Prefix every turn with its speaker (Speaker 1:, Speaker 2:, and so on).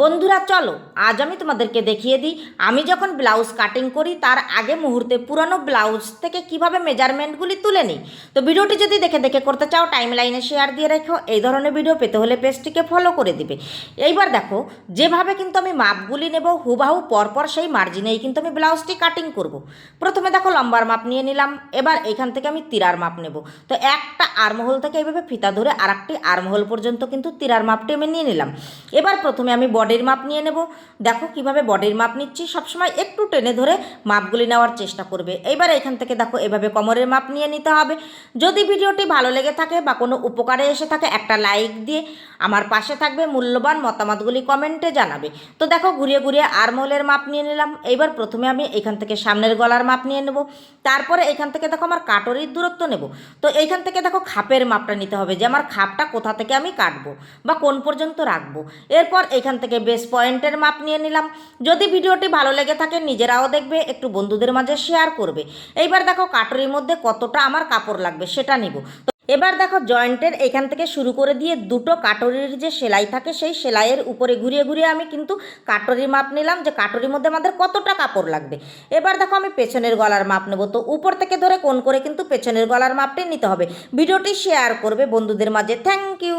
Speaker 1: বন্ধুরা, চলো, আজ আমি তোমাদেরকে দেখিয়ে দিই, আমি যখন ব্লাউজ কাটিং করি, তার আগে মুহূর্তে পুরনো ব্লাউজ থেকে কীভাবে মেজারমেন্টগুলি তুলে নিই? তো ভিডিওটি যদি দেখে দেখে করতে চাও টাইম লাইনে শেয়ার দিয়ে রেখো, এই ধরনের ভিডিও পেতে হলে পেজটিকে ফলো করে দিবে। এইবার দেখো, যেভাবে কিন্তু আমি মাপগুলি নেব, হুবাহু পরপর সেই মার্জিনেই কিন্তু আমি ব্লাউজটি কাটিং করব। প্রথমে দেখো, লম্বার মাপ নিয়ে নিলাম, এবার এখান থেকে আমি তিরার মাপ নেব। তো একটা আরমহল থেকে এইভাবে ফিতা ধরে আর একটি আরমহল পর্যন্ত কিন্তু তিরার মাপটি আমি নিয়ে নিলাম। এবার প্রথমে আমি বডির মাপ নিয়ে নেব। দেখো কীভাবে বডির মাপ নিচ্ছি। সবসময় একটু টেনে ধরে মাপগুলি নেওয়ার চেষ্টা করবে। এইবার এখান থেকে দেখো এভাবে কোমরের মাপ নিয়ে নিতে হবে। যদি ভিডিওটি ভালো লেগে থাকে বা কোনো উপকারে এসে থাকে, একটা লাইক দিয়ে আমার পাশে থাকবে। মূল্যবান মতামতগুলি কমেন্টে জানাবে। তো দেখো ঘুরিয়ে ঘুরিয়ে আরমহলের মাপ নিয়ে নিলাম। এইবার প্রথমে আমি এখান থেকে সামনের গলার মাপ নিয়ে নেব। তারপরে এখান থেকে দেখো আমার কাটরির দূরত্ব নেব। তো এইখান থেকে দেখো খাপের মাপটা নিতে হবে যে আমার খাপটা কোথা থেকে আমি কাটবো বা কোন পর্যন্ত রাখব। এরপর এখান থেকে বেস পয়েন্টের মাপ নিয়ে নিলাম। যদি ভিডিওটি ভালো লেগে থাকে, নিজেরাও দেখবে, একটু বন্ধুদের মাঝে শেয়ার করবে। এইবার দেখো কাটরির মধ্যে কতটা আমার কাপড় লাগবে, সেটা নিব। এবার দেখো জয়েন্টের এখান থেকে শুরু করে দিয়ে দুটো কাটরির যে সেলাই থাকে, সেই সেলাইয়ের উপরে ঘুরিয়ে ঘুরিয়ে আমি কিন্তু কাটরির মাপ নিলাম যে কাটরির মধ্যে আমাদের কতটা কাপড় লাগবে। এবার দেখো আমি পেছনের গলার মাপ নেব। তো উপর থেকে ধরে কোন করে কিন্তু পেছনের গলার মাপটাই নিতে হবে। ভিডিওটি শেয়ার করবে বন্ধুদের মাঝে। Thank you